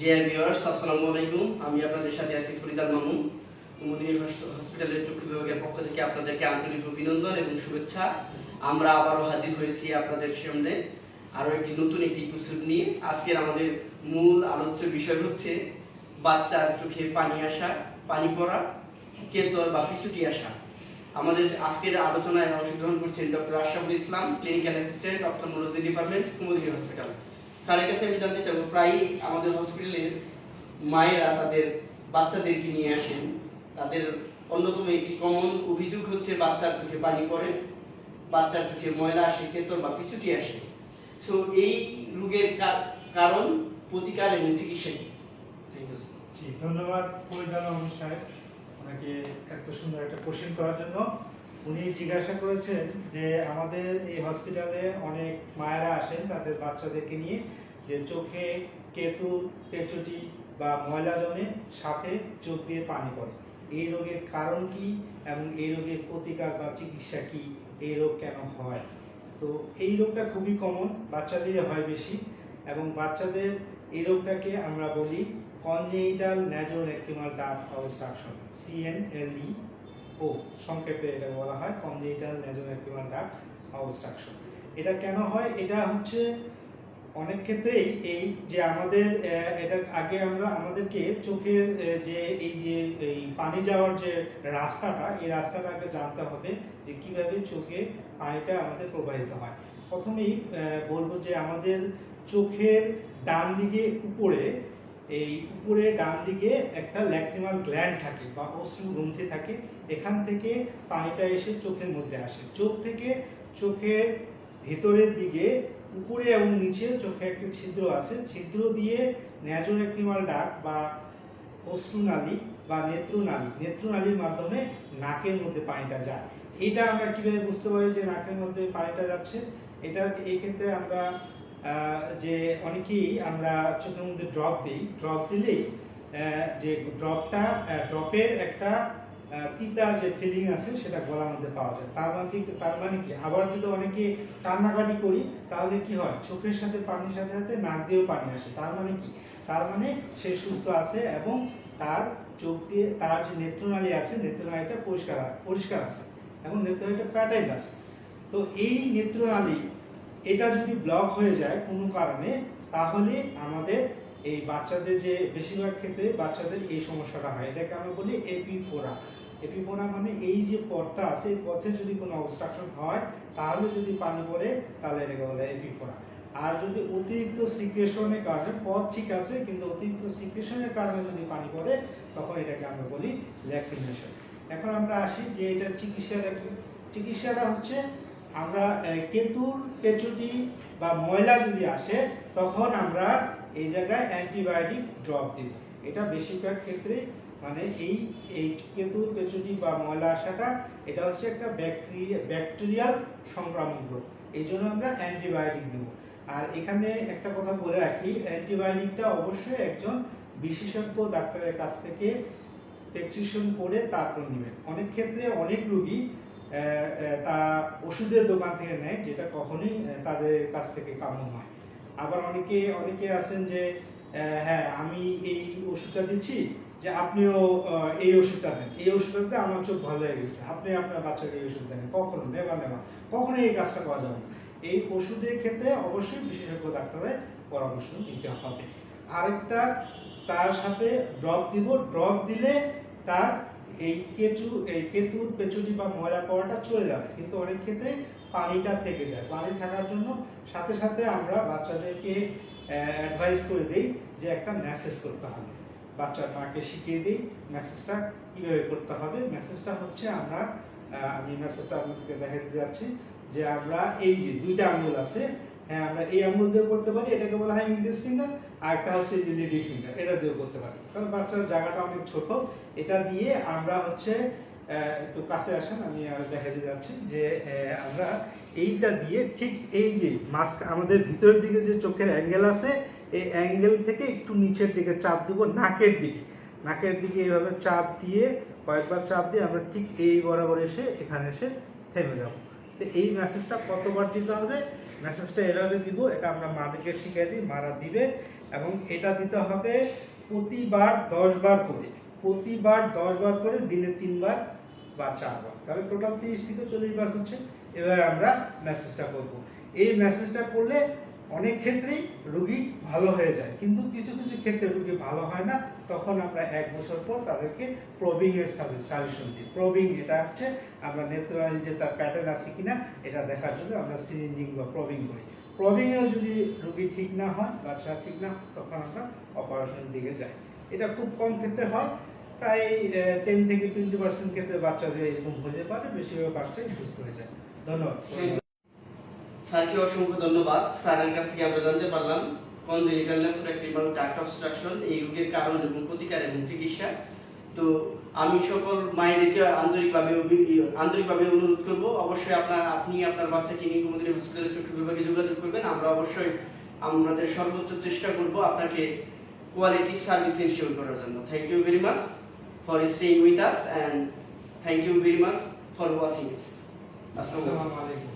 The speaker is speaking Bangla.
ডিয়ার ভিউয়ার্স আসসালামু আলাইকুম। আমি আপনাদের সাথে আছি ফরিদাল মামুন কুমুদিনী হস- হসপিটালের চক্ষু বিভাগের পক্ষ থেকে আপনাদেরকে আন্তরিক অভিনন্দন এবং শুভেচ্ছা। আমরা আবারও হাজির হয়েছি আপনাদের সামনে আরও একটি নতুন একটি এপিসোড নিয়ে। আজকের আমাদের মূল আলোচ্য বিষয় হচ্ছে বাচ্চার চোখে পানি আসা, পানি পড়া, কেতর বা পিছুটি আসা। আমাদের আজকের আলোচনায় অংশগ্রহণ করছেন doctor Ashraful Islam clinical assistant ophthalmology department Kumudini hospital স্যারের কাছে আমি জানতে চাবো প্রায়ই আমাদের হসপিটালের মায়েরা তাদের বাচ্চাদেরকে নিয়ে আসেন। তাদের অন্যতম একটি কমন অভিযোগ হচ্ছে বাচ্চার চোখে পানি পড়ে বাচ্চার চোখে ময়লা আসে কেতর বা পিছুটি আসে। সো এই রোগের কারণ প্রতিকার এবং চিকিৎসা কি? থ্যাংক ইউ ধন্যবাদ পরিচালক সাহেব ওনাকে এত সুন্দর একটা কোশ্চেন করার জন্য। উনি জিজ্ঞাসা করেছেন যে আমাদের এই হসপিটালে অনেক মায়েরা আসেন তাদের বাচ্চাদেরকে নিয়ে, যে চোখে কেতু, পেচুটি বা ময়লা জমে সাথে চোখ দিয়ে পানি পড়ে। এই রোগের কারণ কি এবং এই রোগের প্রতিকার বা চিকিৎসা কি? এই রোগ কেন হয়? তো এই রোগটা খুবই কমন বাচ্চাদের হয় বেশি এবং বাচ্চাদের এই রোগটাকে আমরা বলি কনজেনিটাল ন্যাজোরেক্টিমাল ডার্ক অবস্ট্রাকশন সিএনএলই ও সংক্ষেপে এটা বলা হয় কনজেনিটাল ন্যাজোরেক্টিমাল ডার্ক অবস্ট্রাকশন এটা কেন হয়? এটা হচ্ছে অনেক ক্ষেত্রেই এই যে আমাদের এটা আগে আমরা আমাদেরকে চোখের যে এই যে, এই পানি যাওয়ার যে রাস্তাটা, এই রাস্তাটা আগে জানতে হবে যে কীভাবে চোখে পানিটা আমাদের প্রবাহিত হয়। প্রথমেই বলব যে আমাদের চোখের ডান দিকে উপরে এই উপরে ডান দিকে একটা ল্যাক্রিমাল গ্ল্যান্ড থাকে বা অশ্রু গ্রন্থি থাকে, এখান থেকে পানিটা এসে চোখের মধ্যে আসে। চোখ থেকে চোখের ভেতরের দিকে, উপরে এবং নিচে চোখে একটি ছিদ্র আছে। ছিদ্র দিয়ে ন্যাজোরেক্টিমাল ডাক বা অশ্রুনালী বা নেত্রনালী নেত্রনালীর মাধ্যমে নাকের মধ্যে পানিটা যায়। এটা আমরা কীভাবে বুঝতে পারি যে নাকের মধ্যে পানিটা যাচ্ছে? এটা এই ক্ষেত্রে আমরা যে অনেকেই আমরা চোখের মধ্যে ড্রপ দিই ড্রপ দিলেই যে ড্রপটা ড্রপের একটা তিতা যে ফিলিং আছে সেটা গলার মধ্যে পাওয়া যায়। তার মানে তার মানে কি? আবার যদি অনেকে কান্নাকাটি করি, তাহলে কি হয়? চোখের সাথে পানির সাথে সাথে নাক দিয়েও পানি আসে। তার মানে কি? তার মানে সে সুস্থ আছে এবং তার চোখ দিয়ে তার যে নেত্রনালী আছে, নেত্রনালীটা পরিষ্কার পরিষ্কার আছে এবং নেত্রনালীটা প্যাটাইল আছে। তো এই নেত্রনালী এটা যদি ব্লক হয়ে যায় কোনো কারণে, তাহলে আমাদের এই বাচ্চাদের যে বেশিরভাগ ক্ষেত্রে বাচ্চাদের এই সমস্যাটা হয়। এটাকে আমরা বলি এপি এপিফোরা এপিফোরা মানে এই যে পথটা আছে, এই পথে যদি কোনো অবস্ট্রাকশন হয়, তাহলে যদি পানি পড়ে, তাহলে এটাকে বলে এপিফোরা আর যদি অতিরিক্ত সিক্রেশনের কারণে, পথ ঠিক আছে, কিন্তু অতিরিক্ত সিক্রেশনের কারণে যদি পানি পড়ে, তখন এটাকে আমরা বলি ল্যাক্রিমেশন এখন আমরা আসি যে এটার চিকিৎসাটা কি? চিকিৎসাটা হচ্ছে আমরা কেতুর পেচুটি বা ময়লা যদি আসে, তখন আমরা এই জায়গায় অ্যান্টিবায়োটিক ড্রপ দিব। এটা বেশিরভাগ ক্ষেত্রে মানে এই এই কেতুর পেচুটি বা ময়লা আসাটা, এটা হচ্ছে একটা ব্যাকটেরিয়া, ব্যাকটেরিয়াল সংক্রামক রোগ। এই জন্য আমরা অ্যান্টিবায়োটিক দেব। আর এখানে একটা কথা বলে রাখি, অ্যান্টিবায়োটিকটা অবশ্যই একজন বিশেষজ্ঞ ডাক্তারের কাছ থেকে প্রেসক্রিপশন করে তারপর নেবেন। অনেক ক্ষেত্রে অনেক রোগী তারা ওষুধের দোকান থেকে নেয়, যেটা কখনোই তাদের কাছ থেকে কাম্য নয় আবার অনেকে অনেকে আছেন যে হ্যাঁ আমি এই ওষুধটা দিচ্ছি যে আপনিও এই ওষুধটা দেন। এই ওষুধটাতে আমার চোখ ভালো হয়ে গেছে। আপনি আপনার বাচ্চাকে এই ওষুধ দেন। কখনো, নেবা নেবা। কখনো এই কাজটা করা যাবে না। এই ওষুধের ক্ষেত্রে অবশ্যই বিশেষজ্ঞ ডাক্তারের পরামর্শ নিতে হবে। আরেকটা, তার সাথে ড্রপ দিব। ড্রপ দিলে তার এই কেঁচু, এই কেতুর পেচুটি বা ময়লা পড়াটা চলে যাবে। কিন্তু অনেক ক্ষেত্রে পানিটা থেকে যায়। পানি থাকার জন্য সাথে সাথে আমরা বাচ্চাদেরকে অ্যাডভাইস করে দিই যে একটা মেসেজ করতে হবে। বাচ্চার মাকে শিখিয়ে দিই মেসেজটা কীভাবে করতে হবে। মেসেজটা হচ্ছে আমরা আমি মেসেজটা আপনাদেরকে দেখাতে যাচ্ছি যে আমরা এই যে দুইটা আঙ্গুল আছে হ্যাঁ আমরা এই আঙ্গুল দিয়ে করতে পারি, এটাকে বলা হয় ইন্ডেক্স ফিঙ্গার, আর একটা হচ্ছে যে লেডি ফিঙ্গার, এটা দিয়েও করতে পারি। কারণ বাচ্চার জায়গাটা অনেক ছোট, এটা দিয়ে আমরা হচ্ছে একটু কাছে আসেন, আমি আর দেখাতে যাচ্ছি যে আমরা এইটা দিয়ে ঠিক এই যে মাস্ক, আমাদের ভিতরের দিকে যে চোখের অ্যাঙ্গেল আছে, এই অ্যাঙ্গেল থেকে একটু নিচের দিকে চাপ দিব নাকের দিকে। নাকের দিকে এইভাবে চাপ দিয়ে, কয়েকবার চাপ দিয়ে আমরা ঠিক এই বরাবর এসে এখানে এসে থেমে যাব। তো এই মেসেজটা কতবার দিতে হবে? মেসেজটা এভাবে দিব, এটা আমরা মাদেরকে শিখে দিই, মারা দিবে এবং এটা দিতে হবে প্রতিবার দশবার করে। প্রতিবার দশবার করে দিনে তিনবার বা চারবার। তাহলে টোটাল তিরিশ থেকে চল্লিশ বার হচ্ছে। এভাবে আমরা মেসেজটা করব। এই মেসেজটা করলে অনেক ক্ষেত্রেই রুগী ভালো হয়ে যায়, কিন্তু কিছু কিছু ক্ষেত্রে রুগী ভালো হয় না। তখন আমরা এক বছর পর তাদেরকে প্রবিং এর সাজেশন দিই। প্রবিং এটা হচ্ছে আমরা নেত্রয়ানি যে তার প্যাটার্ন আছে কিনা, এটা দেখার জন্য আমরা সিরিঞ্জিং বা প্রবিং করি। প্রবিংয়েও যদি রুগী ঠিক না হয়, বাচ্চা ঠিক না, তখন আমরা অপারেশন দিকে যাই। এটা খুব কম ক্ষেত্রে হয়, প্রায় টেন থেকে টোয়েন্টি পার্সেন্ট ক্ষেত্রে বাচ্চাদের এরকম হতে পারে, বেশিরভাগ বাচ্চাই সুস্থ হয়ে যায়। ধন্যবাদ। স্যারকে অসংখ্য ধন্যবাদ। স্যারের কাছ থেকে আমরা জানতে পারলাম কনজেনিটাল নেসপ্রেক্টিভ এবং ডাক্ট অবস্ট্রাকশন এই রোগের কারণ এবং প্রতিকার এবং চিকিৎসা। তো আমি সকল মায়েদেরকে আন্তরিকভাবে আন্তরিকভাবে অনুরোধ করব, অবশ্যই আপনার আপনি আপনার বাচ্চাকে নিয়ে কুমুদিনী হসপিটালের চক্ষু বিভাগে যোগাযোগ করবেন। আমরা অবশ্যই আমাদের সর্বোচ্চ চেষ্টা করব আপনাকে কোয়ালিটি সার্ভিস এনশিওর করার জন্য। Thank you very much for staying with us and thank you very much for watching আলাইকুম আসসালামু আলাইকুম।